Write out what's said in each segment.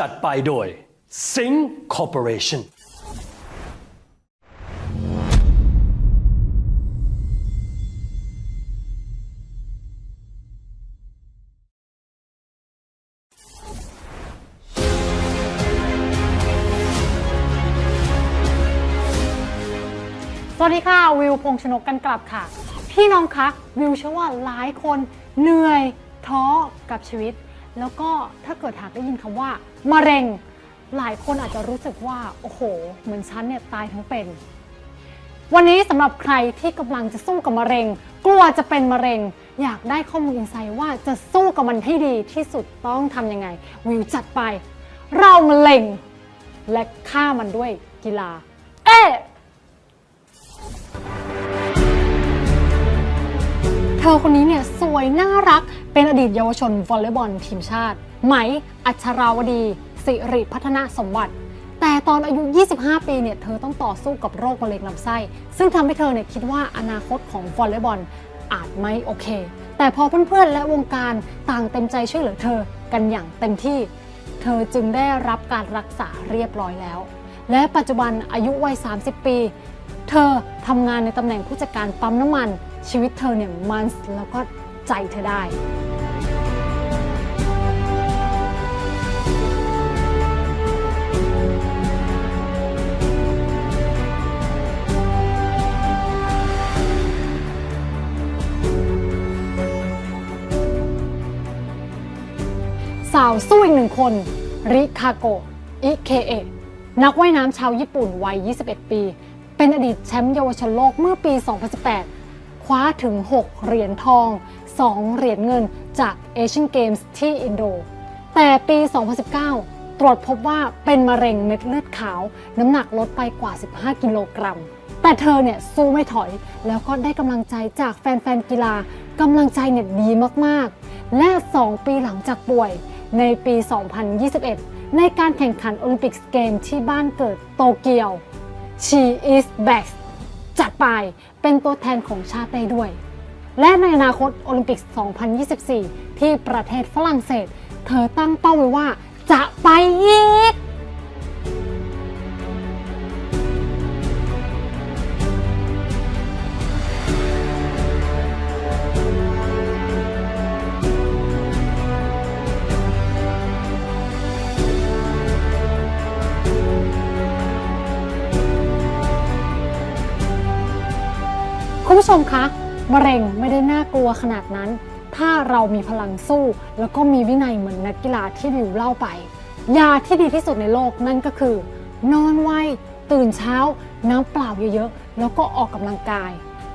จัดไปโดย Sing Corporation สวัสดีค่ะ วิวพงษ์ชนกกันกลับค่ะ พี่น้องคะ วิวเชื่อว่าหลายคนเหนื่อยท้อกับชีวิต แล้วก็ถ้าเกิดหากได้ยินคำว่ามะเร็ง หลายคนอาจจะรู้สึกว่า โอ้โห เหมือนฉันเนี่ยตายทั้งเป็น วันนี้สำหรับใครที่กำลังจะสู้กับมะเร็ง กลัวจะเป็นมะเร็ง อยากได้ข้อมูลอินไซต์ว่าจะสู้กับมันให้ดีที่สุดต้องทำยังไง วิวจัดไป เรามะเร็ง และฆ่ามันด้วยกีฬา ธอคนนี้เนี่ยสวยน่ารักเป็นอดีตเยาวชนวอลเลย์บอลทีมชาติ ไหมอัชราวดีสิริพัฒนาสมบัติ แต่ตอนอายุ 25 ปีเนี่ยเธอต้องต่อสู้กับโรคมะเร็งลำไส้ ซึ่งทำให้เธอเนี่ยคิดว่าอนาคตของวอลเลย์บอลอาจไม่โอเค แต่พอเพื่อนๆและวงการต่างเต็มใจช่วยเหลือเธอกันอย่างเต็มที่ เธอจึงได้รับการรักษาเรียบร้อยแล้ว และปัจจุบันอายุวัย 30 ปี เธอทำงานในตำแหน่งผู้จัดการปั๊มน้ำมัน ชีวิตเธอเนี่ยมันแล้วก็ใจเธอได้สาวสู้อีกหนึ่งคน ริคาโกะอิเคเอะนักว่ายน้ำชาวญี่ปุ่นวัย 21 ปี เป็นอดีตแชมป์เยาวชนโลกเมื่อปี 2018 คว้าถึง 6 เหรียญทอง 2 เหรียญเงินจากเอเชียนเกมส์ที่อินโด แต่ปี 2019 ตรวจพบว่าเป็นมะเร็งเม็ดเลือดขาว น้ำหนักลดไปกว่า 15 กิโลกรัม แต่เธอเนี่ยสู้ไม่ถอย แล้วก็ได้กำลังใจจากแฟนๆกีฬากำลังใจเนี่ยดีมากๆ และ 2 ปีหลังจากป่วยในปี 2021 ในการแข่งขันโอลิมปิกเกมที่บ้านเกิดโตเกียว She is back ไปเป็นตัวแทนของชาติได้ด้วย และในอนาคตโอลิมปิก 2024 ที่ประเทศฝรั่งเศส เธอตั้งเป้าไว้ว่า ผู้ชมคะมะเร็งไม่ได้น่ากลัวขนาดนั้น ถ้าเรามีพลังสู้ แล้วก็มีวินัยเหมือนนักกีฬาที่บิวเล่าไป ยาที่ดีที่สุดในโลกนั่นก็คือ นอนไวตื่นเช้า น้ำเปล่าเยอะๆ แล้วก็ออกกำลังกาย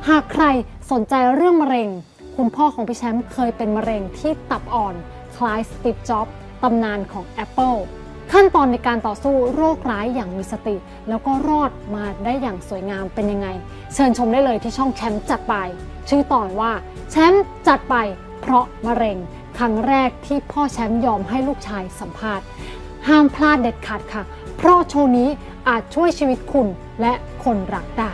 หากใครสนใจเรื่องมะเร็ง คุณพ่อของพี่แชมป์เคยเป็นมะเร็งที่ตับอ่อน คล้ายสตีฟจ็อบส์ตำนานของ Apple ขั้นตอนในการต่อสู้โรคร้ายอย่างมีสติ แล้วก็รอดมาได้อย่างสวยงามเป็นยังไง เชิญชมได้เลยที่ช่องแชมป์จัดไป ชื่อตอนว่าแชมป์จัดไป เพราะมะเร็ง ครั้งแรกที่พ่อแชมป์ยอมให้ลูกชายสัมภาษณ์ ห้ามพลาดเด็ดขาดค่ะ เพราะโชว์นี้อาจช่วยชีวิตคุณและคนรักได้